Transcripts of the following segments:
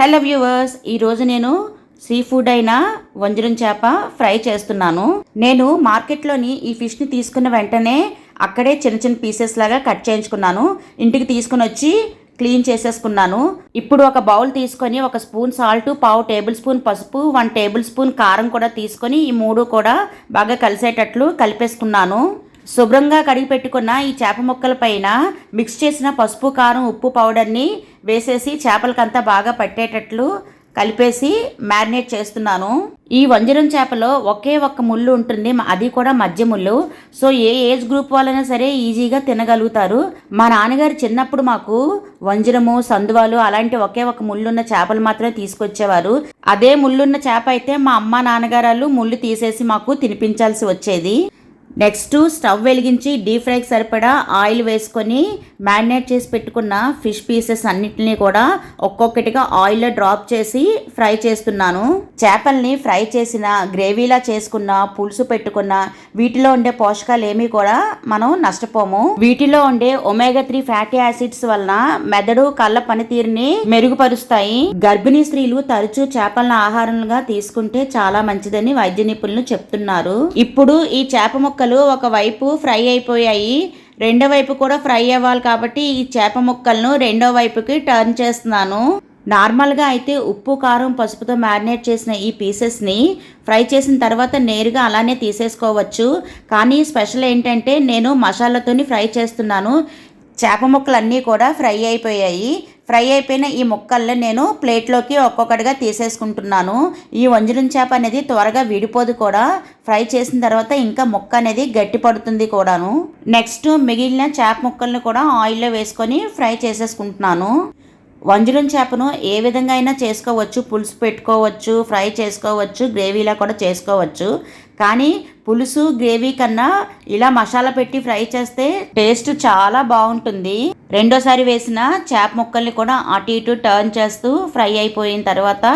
Hello viewers ఈరోజు నేను sea food అయిన వంజరం చేప ఫ్రై చేస్తున్నాను. నేను మార్కెట్లోని ఈ ఫిష్ని తీసుకున్న వెంటనే అక్కడే చిన్న చిన్న పీసెస్ లాగా కట్ చేయించుకున్నాను. ఇంటికి తీసుకుని వచ్చి క్లీన్ చేసేసుకున్నాను. ఇప్పుడు ఒక బౌల్ తీసుకొని ఒక స్పూన్ సాల్ట్ పావు టేబుల్ స్పూన్ పసుపు వన్ టేబుల్ స్పూన్ కారం కూడా తీసుకొని ఈ మూడు కూడా బాగా కలిసేటట్లు కలిపేసుకున్నాను. శుభ్రంగా కడిగి పెట్టుకున్న ఈ చేప ముక్కల పైన మిక్స్ చేసిన పసుపు కారం ఉప్పు పౌడర్ని వేసేసి చేపలకంతా బాగా పట్టేటట్లు కలిపేసి మ్యారినేట్ చేస్తున్నాను. ఈ వంజరం చేపలో ఒకే ఒక్క ముళ్ళు ఉంటుంది. అది కూడా మధ్య ముళ్ళు. సో ఏ ఏజ్ గ్రూప్ వాళ్ళైనా సరే ఈజీగా తినగలుగుతారు. మా నాన్నగారు చిన్నప్పుడు మాకు వంజరము సందువాలు అలాంటి ఒకే ఒక ముళ్ళున్న చేపలు మాత్రమే తీసుకొచ్చేవారు. అదే ముళ్ళున్న చేప అయితే మా అమ్మ నాన్నగారు ముళ్ళు తీసేసి మాకు తినిపించాల్సి వచ్చేది. నెక్స్ట్ స్టవ్ వెలిగించి డీప్ ఫ్రైకి సరిపడా ఆయిల్ వేసుకొని మ్యారినేట్ చేసి పెట్టుకున్న ఫిష్ పీసెస్ అన్నిటిని కూడా ఒక్కొక్కటిగా ఆయిల్లో డ్రాప్ చేసి ఫ్రై చేస్తున్నాను. చేపల్ని ఫ్రై చేసిన గ్రేవీలా చేసుకున్న పులుసు పెట్టుకున్న వీటిలో ఉండే పోషకాలు ఏమీ కూడా మనం నష్టపోము. వీటిలో ఉండే ఒమేగా త్రీ ఫ్యాటీ యాసిడ్స్ వలన మెదడు కళ్ళ పనితీరుని మెరుగుపరుస్తాయి. గర్భిణీ స్త్రీలు తరచూ చేపలను ఆహారంగా తీసుకుంటే చాలా మంచిదని వైద్య నిపుణులు చెప్తున్నారు. ఇప్పుడు ఈ చేప ముక్కలు ఒకవైపు ఫ్రై అయిపోయాయి. రెండో వైపు కూడా ఫ్రై అవ్వాలి కాబట్టి ఈ చేప ముక్కలను రెండో వైపుకి టర్న్ చేస్తున్నాను. నార్మల్గా అయితే ఉప్పు కారం పసుపుతో మ్యారినేట్ చేసిన ఈ పీసెస్ని ఫ్రై చేసిన తర్వాత నేరుగా అలానే తీసేసుకోవచ్చు. కానీ స్పెషల్ ఏంటంటే నేను మసాలాతోని ఫ్రై చేస్తున్నాను. చేప ముక్కలన్నీ కూడా ఫ్రై అయిపోయాయి. ఫ్రై అయిపోయిన ఈ ముక్కల్ని నేను ప్లేట్లోకి ఒక్కొక్కటిగా తీసేసుకుంటున్నాను. ఈ వంజరం చేప అనేది త్వరగా విడిపోదు కూడా. ఫ్రై చేసిన తర్వాత ఇంకా ముక్క అనేది గట్టి పడుతుంది కూడాను. నెక్స్ట్ మిగిలిన చేప ముక్కల్ని కూడా ఆయిల్లో వేసుకొని ఫ్రై చేసేసుకుంటున్నాను. వంజరం చేపను ఏ విధంగా అయినా చేసుకోవచ్చు. పులుసు పెట్టుకోవచ్చు ఫ్రై చేసుకోవచ్చు గ్రేవీలా కూడా చేసుకోవచ్చు. కానీ పులుసు గ్రేవీ కన్నా ఇలా మసాలా పెట్టి ఫ్రై చేస్తే టేస్ట్ చాలా బాగుంటుంది. రెండోసారి వేసిన చేప ముక్కల్ని కూడా అటు ఇటు టర్న్ చేస్తూ ఫ్రై అయిపోయిన తర్వాత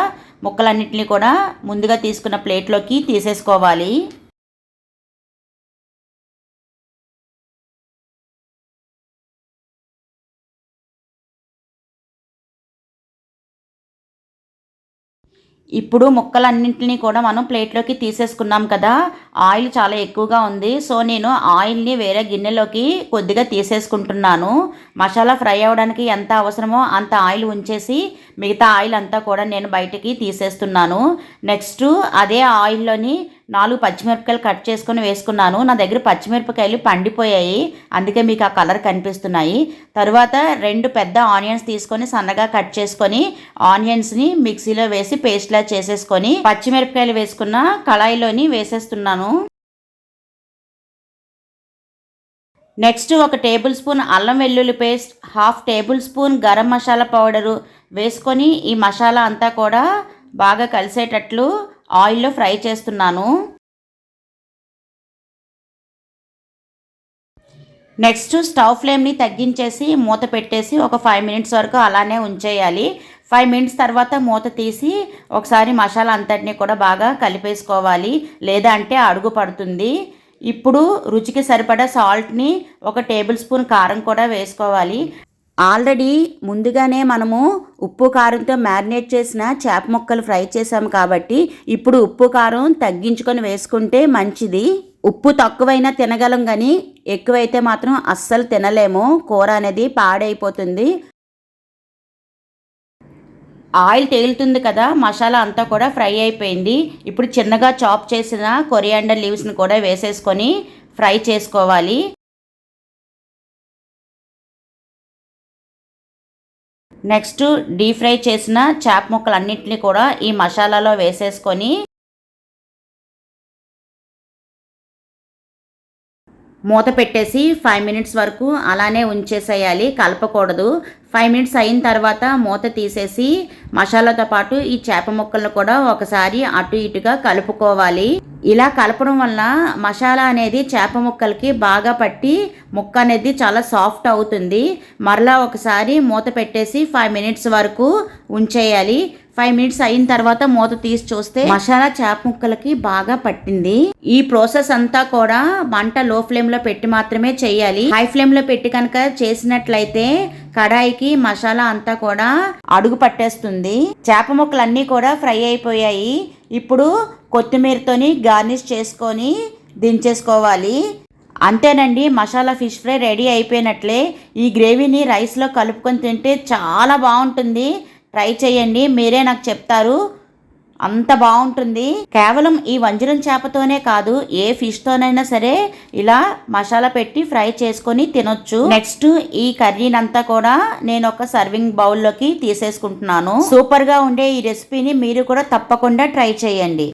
ముక్కలన్నిటిని కూడా ముందుగా తీసుకున్న ప్లేట్లోకి తీసేసుకోవాలి. ఇప్పుడు ముక్కలన్నింటినీ కూడా మనం ప్లేట్లోకి తీసేసుకున్నాం కదా. ఆయిల్ చాలా ఎక్కువగా ఉంది. సో నేను ఆయిల్ని వేరే గిన్నెలోకి కొద్దిగా తీసేసుకుంటున్నాను. మసాలా ఫ్రై అవ్వడానికి ఎంత అవసరమో అంత ఆయిల్ ఉంచేసి మిగతా ఆయిల్ అంతా కూడా నేను బయటికి తీసేస్తున్నాను. నెక్స్ట్ అదే ఆయిల్లోని నాలుగు పచ్చిమిరపకాయలు కట్ చేసుకొని వేసుకున్నాను. నా దగ్గర పచ్చిమిరపకాయలు పండిపోయాయి. అందుకే మీకు ఆ కలర్ కనిపిస్తున్నాయి. తర్వాత రెండు పెద్ద ఆనియన్స్ తీసుకొని సన్నగా కట్ చేసుకొని ఆనియన్స్ని మిక్సీలో వేసి పేస్ట్లా చేసేసుకొని పచ్చిమిరపకాయలు వేసుకున్న కళాయిలోని వేసేస్తున్నాను. నెక్స్ట్ ఒక టేబుల్ స్పూన్ అల్లం వెల్లుల్లి paste half tablespoon garam masala powder వేసుకొని ఈ మసాలా అంతా కూడా బాగా కలిసేటట్లు ఆయిల్లో ఫ్రై చేస్తున్నాను. నెక్స్ట్ స్టవ్ ఫ్లేమ్ని తగ్గించేసి మూత పెట్టేసి ఒక ఫైవ్ మినిట్స్ వరకు అలానే ఉంచేయాలి. ఫైవ్ మినిట్స్ తర్వాత మూత తీసి ఒకసారి మసాలా అంతటిని కూడా బాగా కలిపేసుకోవాలి. లేదా అంటే అడుగు పడుతుంది. ఇప్పుడు రుచికి సరిపడా సాల్ట్ని ఒక టేబుల్ స్పూన్ కారం కూడా వేసుకోవాలి. ఆల్రెడీ ముందుగానే మనము ఉప్పు కారంతో మ్యారినేట్ చేసిన చేప ముక్కలు ఫ్రై చేసాము కాబట్టి ఇప్పుడు ఉప్పు కారం తగ్గించుకొని వేసుకుంటే మంచిది. ఉప్పు తక్కువైనా తినగలం కానీ ఎక్కువైతే మాత్రం అస్సలు తినలేము. కూర అనేది పాడైపోతుంది. ఆయిల్ తేలుతుంది కదా మసాలా అంతా కూడా ఫ్రై అయిపోయింది. ఇప్పుడు చిన్నగా చాప్ చేసిన కొరియాండర్ లీవ్స్ని కూడా వేసేసుకొని ఫ్రై చేసుకోవాలి. నెక్స్ట్ డీప్ ఫ్రై చేసిన చేప ముక్కలన్నింటినీ కూడా ఈ మసాలాలో వేసేసుకొని మూత పెట్టేసి ఫైవ్ మినిట్స్ వరకు అలానే ఉంచేసేయాలి కలపకూడదు. ఫైవ్ మినిట్స్ అయిన తర్వాత మూత తీసేసి మసాలాతో పాటు ఈ చేప ముక్కలను కూడా ఒకసారి అటు ఇటుగా కలుపుకోవాలి. ఇలా కలపడం వల్ల మసాలా అనేది చేప ముక్కలకి బాగా పట్టి ముక్క అనేది చాలా సాఫ్ట్ అవుతుంది. మరలా ఒకసారి మూత పెట్టేసి ఫైవ్ మినిట్స్ వరకు ఉంచేయాలి. ఫైవ్ మినిట్స్ అయిన తర్వాత మూత తీసి చూస్తే మసాలా చేప ముక్కలకి బాగా పట్టింది. ఈ ప్రాసెస్ అంతా కూడా మంట లో ఫ్లేమ్లో పెట్టి మాత్రమే చేయాలి. హై ఫ్లేమ్లో పెట్టి కనుక చేసినట్లయితే కడాయికి మసాలా అంతా కూడా అడుగు పట్టేస్తుంది. చేప ముక్కలు అన్నీ కూడా ఫ్రై అయిపోయాయి. ఇప్పుడు కొత్తిమీరతోని గార్నిష్ చేసుకొని దించేసుకోవాలి. అంతేనండి మసాలా ఫిష్ ఫ్రై రెడీ అయిపోయినట్లే. ఈ గ్రేవీని రైస్లో కలుపుకొని తింటే చాలా బాగుంటుంది. ట్రై చేయండి మీరే నాకు చెప్తారు. అంత బాగుంటుంది. కేవలం ఈ వంజరం చేపతోనే కాదు ఏ ఫిష్తోనైనా సరే ఇలా మసాలా పెట్టి ఫ్రై చేసుకొని తినొచ్చు. నెక్స్ట్ ఈ కర్రీనంతా కూడా నేను ఒక సర్వింగ్ బౌల్లోకి తీసేసుకుంటున్నాను. సూపర్గా ఉండే ఈ రెసిపీని మీరు కూడా తప్పకుండా ట్రై చేయండి.